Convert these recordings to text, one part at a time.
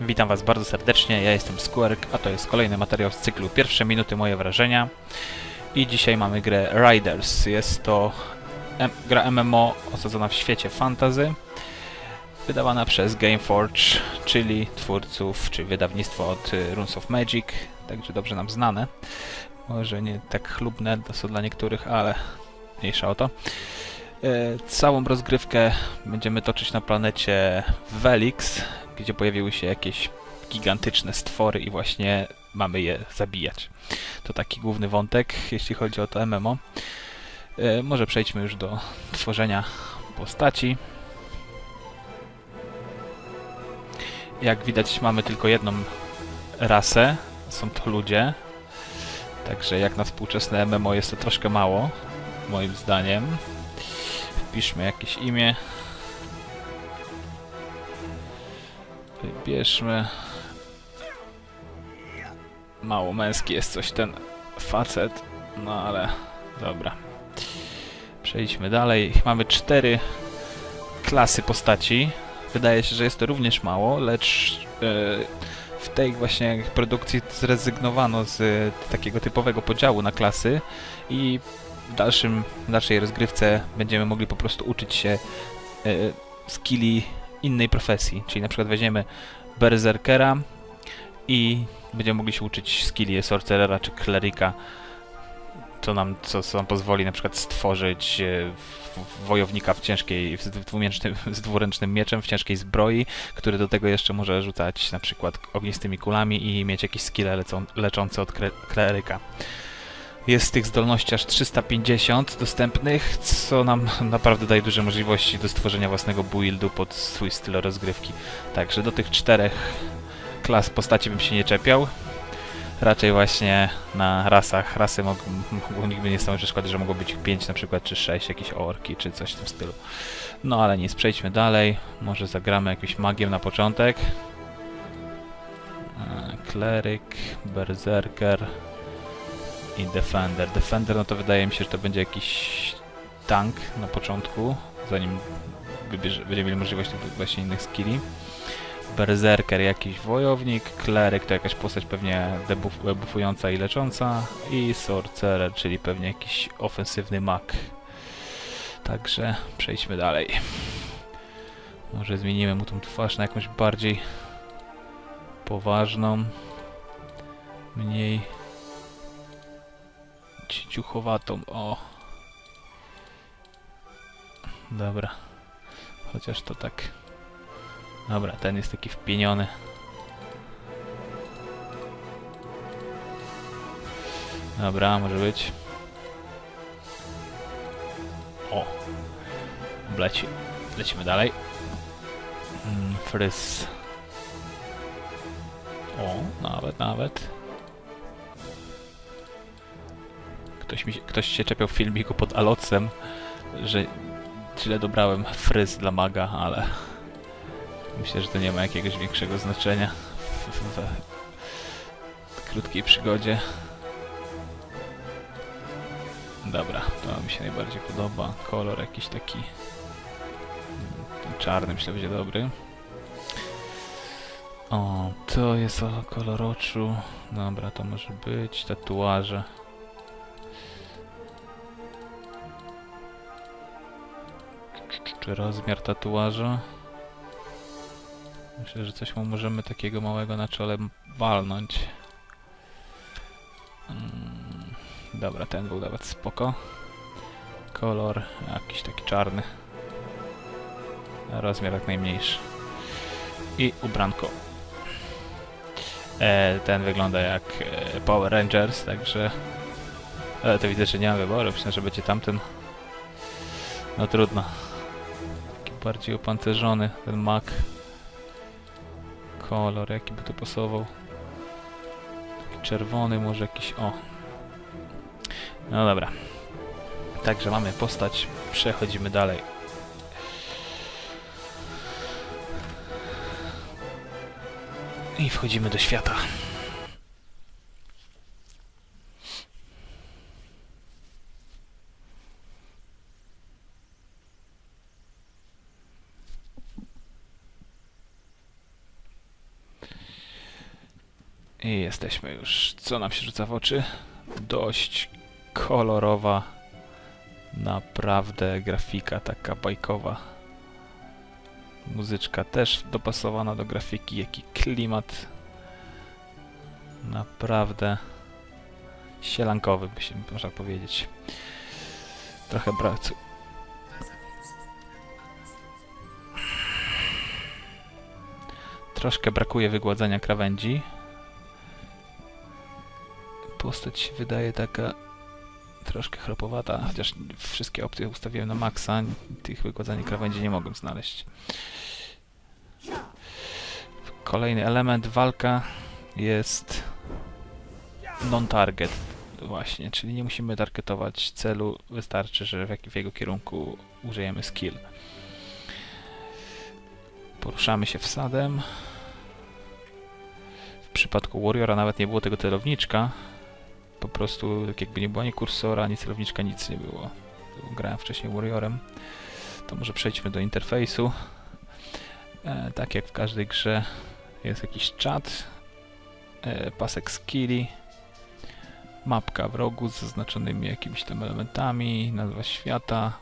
Witam Was bardzo serdecznie, ja jestem Squark, a to jest kolejny materiał z cyklu Pierwsze Minuty Moje Wrażenia. I dzisiaj mamy grę Riders. Jest to gra MMO osadzona w świecie fantasy, wydawana przez Gameforge, czyli twórców, czy wydawnictwo od y, Runes of Magic, także dobrze nam znane. Może nie tak chlubne to są dla niektórych, ale mniejsza o to. E, Całą rozgrywkę będziemy toczyć na planecie Velix, gdzie pojawiły się jakieś gigantyczne stwory i właśnie mamy je zabijać. To taki główny wątek, jeśli chodzi o to MMO. E, Może przejdźmy już do tworzenia postaci. Jak widać mamy tylko jedną rasę, są to ludzie. Także jak na współczesne MMO jest to troszkę mało, moim zdaniem. Wpiszmy jakieś imię. Wybierzmy. Mało męski jest coś ten facet, no ale dobra. Przejdźmy dalej. Mamy cztery klasy postaci. Wydaje się, że jest to również mało, lecz e, w tej właśnie produkcji zrezygnowano z takiego typowego podziału na klasy i w dalszym, w dalszej rozgrywce będziemy mogli po prostu uczyć się e, skilli innej profesji. Czyli na przykład weźmiemy berserkera i będziemy mogli się uczyć skilli sorcerera czy klerika, co nam, co, co nam pozwoli na przykład stworzyć e, wojownika w ciężkiej, z dwuręcznym, z dwuręcznym mieczem, w ciężkiej zbroi, który do tego jeszcze może rzucać na przykład ognistymi kulami i mieć jakieś skille lecą, leczące od kleryka. Jest tych zdolności aż 350 dostępnych, co nam naprawdę daje duże możliwości do stworzenia własnego buildu pod swój styl rozgrywki. Także do tych czterech klas postaci bym się nie czepiał. Raczej właśnie na rasach. Rasy mog- mogą nigdy nie stanowić przeszkody, że mogą być 5 na przykład, czy 6, jakieś orki, czy coś w tym stylu. No ale nic, przejdźmy dalej. Może zagramy jakimś magiem na początek. E, Kleryk, berserker i Defender. Defender, no to wydaje mi się, że to będzie jakiś tank na początku, zanim wybierze, będziemy mieli możliwość tych właśnie innych skilli. Berserker jakiś wojownik, kleryk to jakaś postać pewnie buffująca i lecząca i sorcerer, czyli pewnie jakiś ofensywny mag. Także przejdźmy dalej. Może zmienimy mu tą twarz na jakąś bardziej poważną, mniej ciuchowatą. O. Dobra. Chociaż to tak. Dobra, ten jest taki wpieniony. Dobra, może być. O. Leci. Lecimy dalej. Mm, fryz. O, nawet, nawet. Ktoś, mi, ktoś się czepiał w filmiku pod Alocem, że źle dobrałem fryz dla maga, ale myślę, że to nie ma jakiegoś większego znaczenia w, w, w krótkiej przygodzie. Dobra, to mi się najbardziej podoba. Kolor jakiś taki czarny myślę będzie dobry. O, to jest kolor oczu. Dobra, to może być. Tatuaże. Czy rozmiar tatuaża? Myślę, że coś mu możemy takiego małego na czole walnąć. Mm, dobra, ten był nawet spoko. Kolor jakiś taki czarny. Rozmiar jak najmniejszy. I ubranko. E, ten wygląda jak e, Power Rangers, także... Ale to widzę, że nie mam wyboru. Myślę, że będzie tamten. No trudno. Bardziej opancerzony ten mak. Kolor, jaki by tu pasował? Taki czerwony, może jakiś. O. No dobra. Także mamy postać. Przechodzimy dalej. I wchodzimy do świata. I jesteśmy już. Co nam się rzuca w oczy? Dość kolorowa. Naprawdę grafika taka bajkowa. Muzyczka też dopasowana do grafiki, jaki klimat. Naprawdę sielankowy, by się można powiedzieć. Trochę brak. Troszkę brakuje wygładzania krawędzi. Postać się wydaje taka troszkę chropowata, chociaż wszystkie opcje ustawiłem na maksa, tych wygładzania krawędzi nie mogłem znaleźć. Kolejny element, walka jest non-target właśnie, czyli nie musimy targetować celu, wystarczy, że w, w jego kierunku użyjemy skill. Poruszamy się wsadem. W przypadku Warriora nawet nie było tego celowniczka. Po prostu tak jakby nie było ani kursora, ani celowniczka, nic nie było. Grałem wcześniej Warriorem. To może przejdźmy do interfejsu. E, tak jak w każdej grze jest jakiś czat, e, pasek skilli, mapka w rogu z zaznaczonymi jakimiś tam elementami, nazwa świata.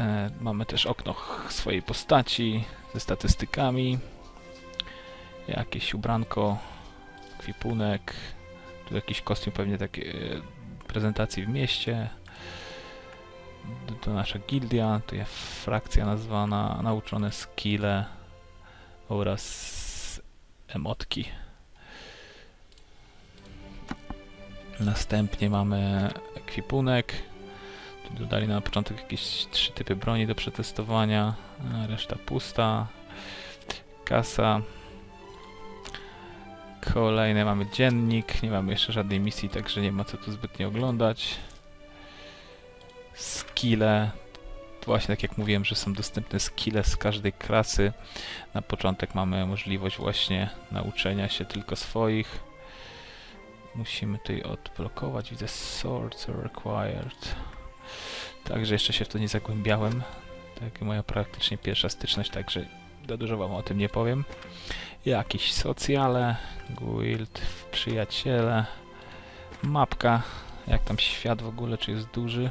E, mamy też okno swojej postaci ze statystykami, jakieś ubranko, kwipunek, jakiś kostium pewnie takie e, prezentacji w mieście. To, to nasza gildia, to jest frakcja nazwana nauczone skille oraz emotki. Następnie mamy ekwipunek. Tu dodali na początek jakieś trzy typy broni do przetestowania. a Reszta pusta. Kasa. Kolejne mamy dziennik. Nie mamy jeszcze żadnej misji, także nie ma co tu zbytnio oglądać. Skille. Właśnie tak jak mówiłem, że są dostępne skille z każdej klasy. Na początek mamy możliwość właśnie nauczenia się tylko swoich. Musimy tutaj odblokować. Widzę swords required. Także jeszcze się w to nie zagłębiałem. Tak, moja praktycznie pierwsza styczność, także za dużo wam o tym nie powiem. Jakieś socjale, guild, przyjaciele, mapka, jak tam świat w ogóle, czy jest duży.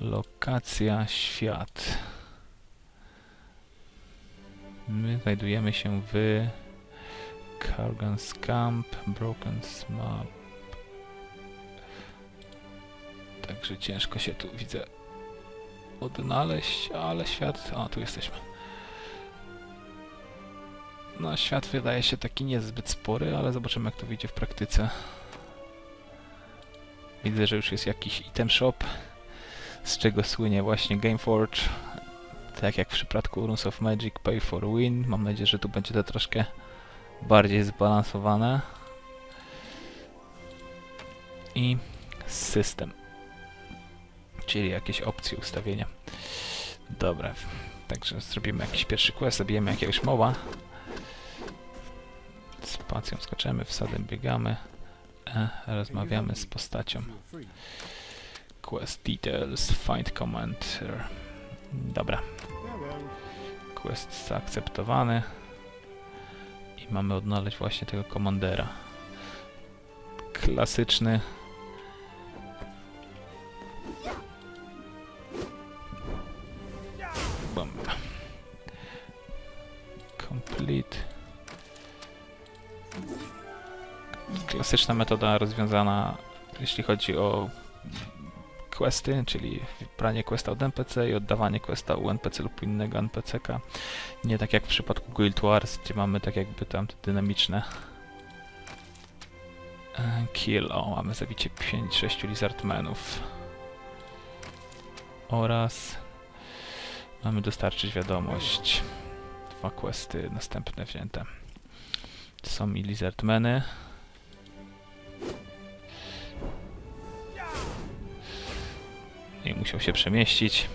Lokacja, świat. My znajdujemy się w Kargan's Camp, Broken Map. Także ciężko się tu widzę odnaleźć, ale świat... O, tu jesteśmy. No, świat wydaje się taki niezbyt spory, ale zobaczymy jak to wyjdzie w praktyce. Widzę, że już jest jakiś item shop, z czego słynie właśnie Gameforge. Tak jak w przypadku Runes of Magic, Pay for Win. Mam nadzieję, że tu będzie to troszkę bardziej zbalansowane. I system. Czyli jakieś opcje ustawienia. Dobra, także zrobimy jakiś pierwszy quest, zabijemy jakiegoś moba. Spacją skaczemy, wsadem biegamy. E, rozmawiamy z postacią. Quest details, find commander. Dobra, quest zaakceptowany. I mamy odnaleźć właśnie tego komandera. Klasyczny. Klasyczna metoda rozwiązana, jeśli chodzi o questy, czyli branie questa od NPC i oddawanie questa u NPC lub innego NPC-ka. Nie tak jak w przypadku Guild Wars, gdzie mamy tak jakby tam dynamiczne e, kill. O, mamy zabicie 5-6 lizardmenów. Oraz mamy dostarczyć wiadomość. Dwa questy następne wzięte. Są i lizardmeny. I musiał się przemieścić.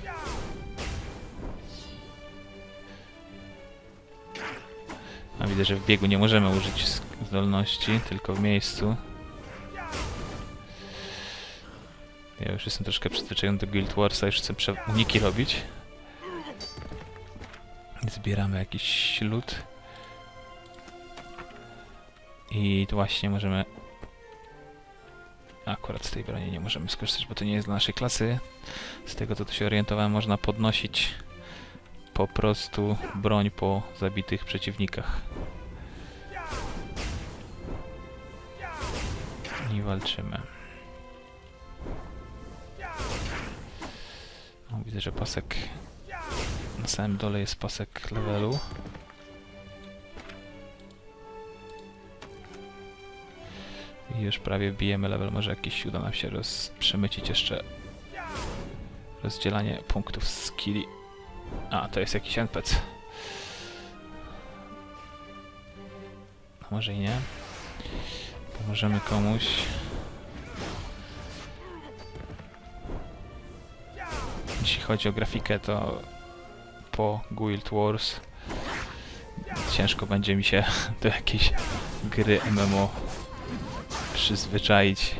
A widzę, że w biegu nie możemy użyć zdolności, tylko w miejscu. Ja już jestem troszkę przyzwyczajony do Guild Warsa, już chcę uniki robić. Zbieramy jakiś lód. I tu właśnie możemy... Akurat z tej broni nie możemy skorzystać, bo to nie jest dla naszej klasy. Z tego co tu się orientowałem, można podnosić po prostu broń po zabitych przeciwnikach. I walczymy. O, widzę, że pasek na samym dole jest pasek levelu. Już prawie bijemy level, może jakiś uda nam się roz, przemycić jeszcze rozdzielanie punktów skilli. A, to jest jakiś NPC. No może i nie. Pomożemy komuś. Jeśli chodzi o grafikę, to po Guild Wars ciężko będzie mi się do jakiejś gry MMO przyzwyczaić.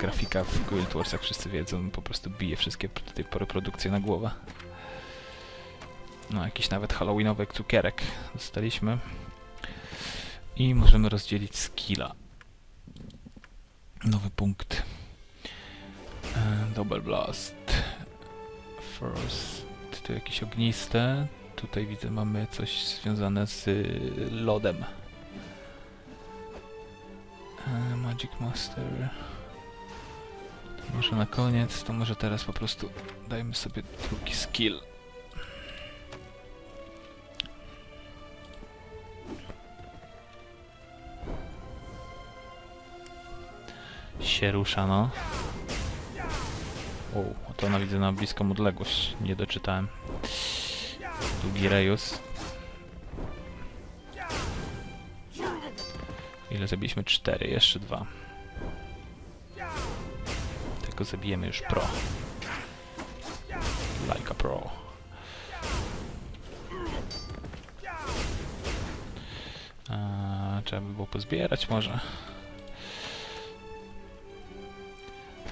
Grafika w Guild Wars, jak wszyscy wiedzą, po prostu bije wszystkie do tej pory produkcje na głowę. No, jakiś nawet halloweenowy cukierek dostaliśmy. I możemy rozdzielić skilla. Nowy punkt. E, Double Blast. First. Tu jakieś ogniste. Tutaj widzę mamy coś związane z lodem. Magic Master. To może na koniec, to może teraz po prostu dajmy sobie drugi skill. Się rusza, no. O, to ona widzę na bliską odległość. Nie doczytałem. Długi rejus. Ile zabiliśmy? Cztery, jeszcze dwa. Tego zabijemy już pro. Like a pro. Trzeba by było pozbierać może.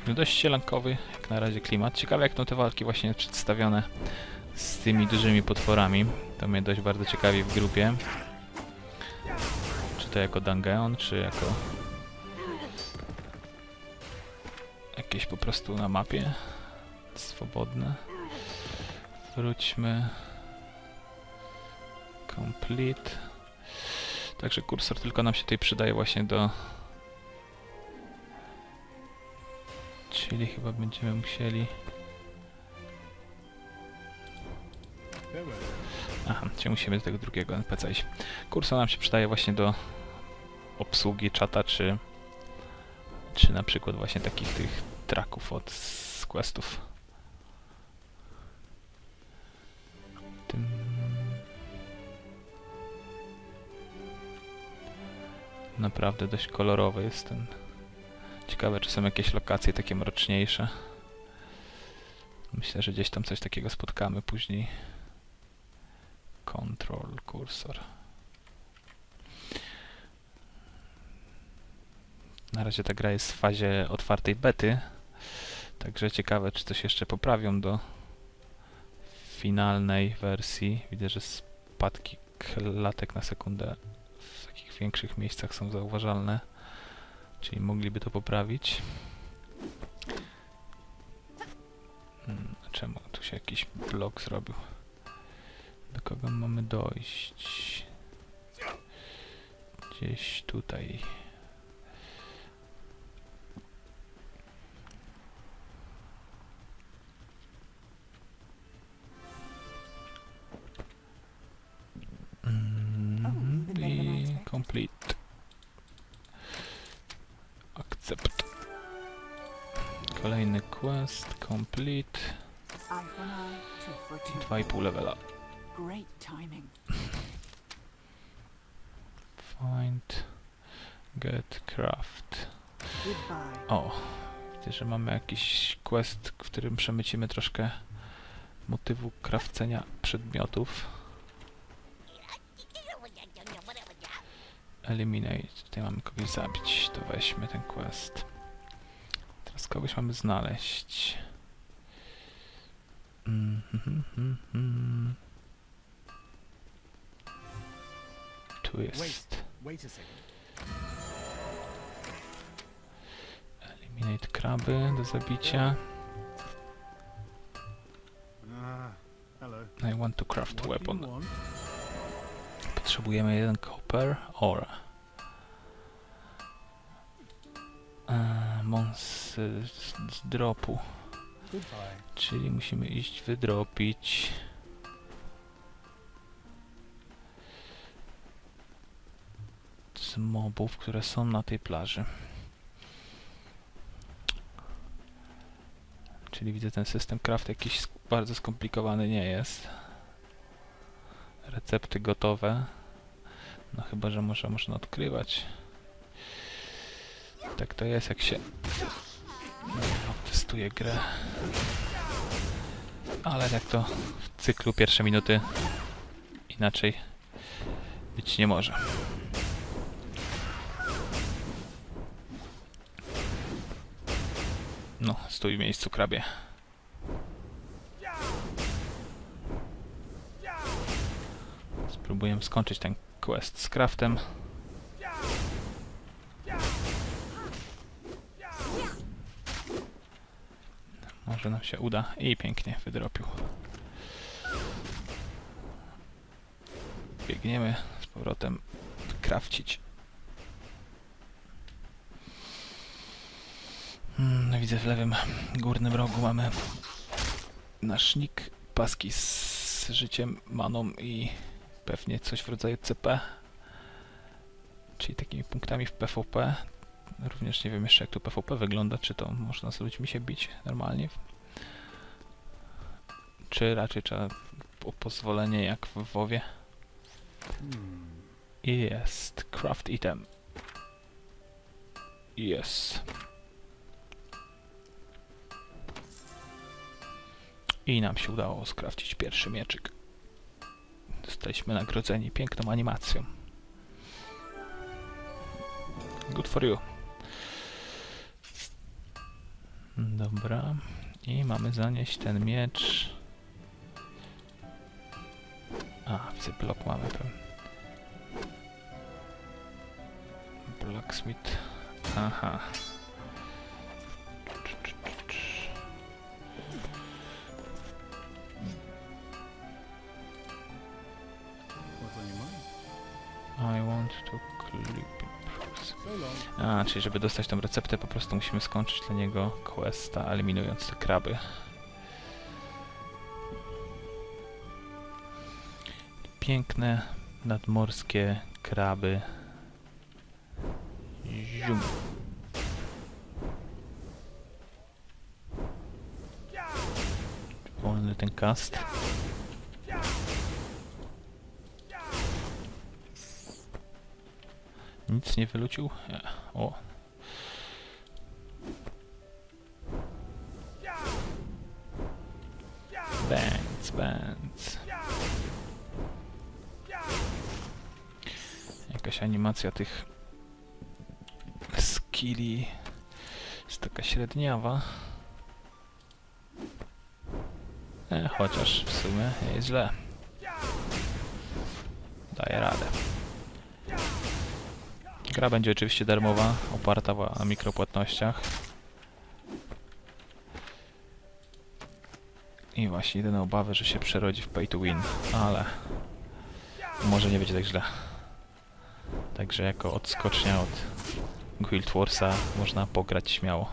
Dość sielankowy, jak na razie klimat. Ciekawe jak są te walki właśnie przedstawione z tymi dużymi potworami. To mnie dość bardzo ciekawi w grupie. To jako dungeon, czy jako jakieś po prostu na mapie swobodne. Wróćmy. Complete. Także kursor tylko nam się tutaj przydaje właśnie do... Czyli chyba będziemy musieli... Aha, czyli musimy do tego drugiego NPC iść. Kursor nam się przydaje właśnie do obsługi czata, czy czy na przykład właśnie takich tych traków od z questów. Naprawdę dość kolorowy jest ten. Ciekawe, czy są jakieś lokacje takie mroczniejsze. Myślę, że gdzieś tam coś takiego spotkamy później. Control cursor. Na razie ta gra jest w fazie otwartej bety, także ciekawe, czy coś jeszcze poprawią do finalnej wersji. Widzę, że spadki klatek na sekundę w takich większych miejscach są zauważalne, czyli mogliby to poprawić. Hmm, czemu tu się jakiś blok zrobił? Do kogo mamy dojść? Gdzieś tutaj. Complete. Accept. Kolejny quest, complete. Eye for an eye, tooth for I tooth. 2,5 levela. Find, get, craft. O, widzę, że mamy jakiś quest, w którym przemycimy troszkę motywu krawcenia przedmiotów. Eliminate. Tutaj mamy kogoś zabić. To weźmy ten quest. Teraz kogoś mamy znaleźć. Tu. Tu jest eliminate kraby do zabicia. Ah. I want to craft weapon. Potrzebujemy jeden copper ore. Eee, Mons z, z dropu. Czyli musimy iść wydropić. Z mobów, które są na tej plaży. Czyli widzę ten system craft jakiś bardzo skomplikowany nie jest. Recepty gotowe. No chyba, że może można odkrywać. Tak to jest jak się no, testuje grę. Ale jak to w cyklu pierwsze minuty inaczej być nie może. No, stój w miejscu, krabie. Spróbuję skończyć ten quest z craftem. Może nam się uda. I pięknie wydropił. Biegniemy z powrotem krawcić. Hmm, no widzę w lewym górnym rogu mamy nasz nick, paski z życiem, maną i pewnie coś w rodzaju CP. Czyli takimi punktami w PvP. Również nie wiem jeszcze jak to PvP wygląda, czy to można z ludźmi się bić normalnie. Czy raczej trzeba o pozwolenie jak w WoWie. Hmm. I Jest craft item. Jest. I nam się udało skrafcić pierwszy mieczyk. Zostaliśmy nagrodzeni piękną animacją. Good for you. Dobra. I mamy zanieść ten miecz. A, widzę blok mamy pewnie. Blacksmith. Aha. To. A, czyli żeby dostać tą receptę po prostu musimy skończyć dla niego questa, eliminując te kraby. Piękne nadmorskie kraby. Zium. Wolny ten cast. Nic nie wylucił? O. Bęc, bęc. Jakaś animacja tych skilli jest taka średniawa. E, chociaż w sumie nie jest źle. Daje radę. Gra będzie oczywiście darmowa, oparta na mikropłatnościach. I właśnie jedyne obawy, że się przerodzi w pay to win, ale może nie będzie tak źle. Także jako odskocznia od Guild Warsa można pograć śmiało.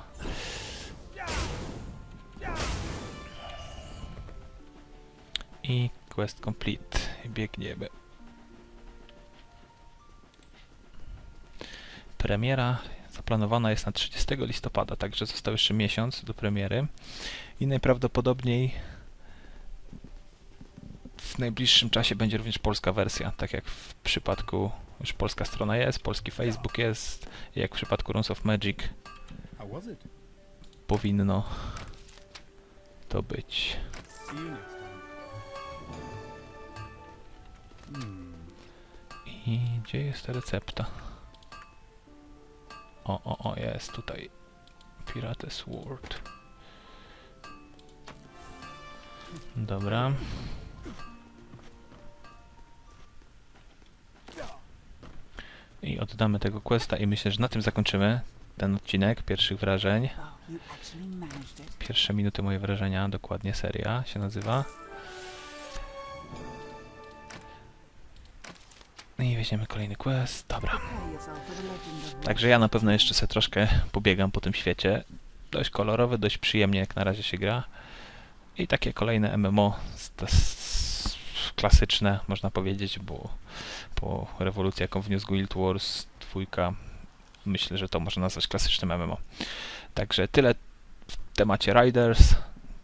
I quest complete. Biegniemy. Premiera zaplanowana jest na 30 listopada, także został jeszcze miesiąc do premiery i najprawdopodobniej w najbliższym czasie będzie również polska wersja, tak jak w przypadku już polska strona jest, polski Facebook jest, jak w przypadku Runes of Magic powinno to być. Hmm. I gdzie jest ta recepta? O, o, o, jest tutaj. Pirates World. Dobra. i oddamy tego questa i myślę, że na tym zakończymy ten odcinek pierwszych wrażeń. Pierwsze minuty moje wrażenia, dokładnie seria się nazywa. I weźmiemy kolejny quest. Dobra. Także ja na pewno jeszcze sobie troszkę pobiegam po tym świecie. Dość kolorowy, dość przyjemnie jak na razie się gra. I takie kolejne MMO klasyczne, można powiedzieć, bo po rewolucji, jaką wniósł Guild Wars 2, myślę, że to można nazwać klasycznym MMO. Także tyle w temacie Riders.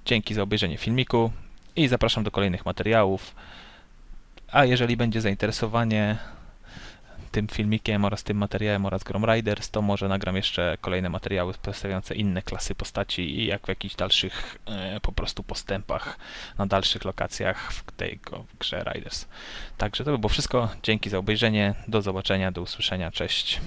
Dzięki za obejrzenie filmiku i zapraszam do kolejnych materiałów. A jeżeli będzie zainteresowanie tym filmikiem oraz tym materiałem oraz grą Riders, to może nagram jeszcze kolejne materiały przedstawiające inne klasy postaci i jak w jakichś dalszych e, po prostu postępach na dalszych lokacjach w tej go- grze Riders. Także to by było wszystko. Dzięki za obejrzenie. Do zobaczenia, do usłyszenia. Cześć.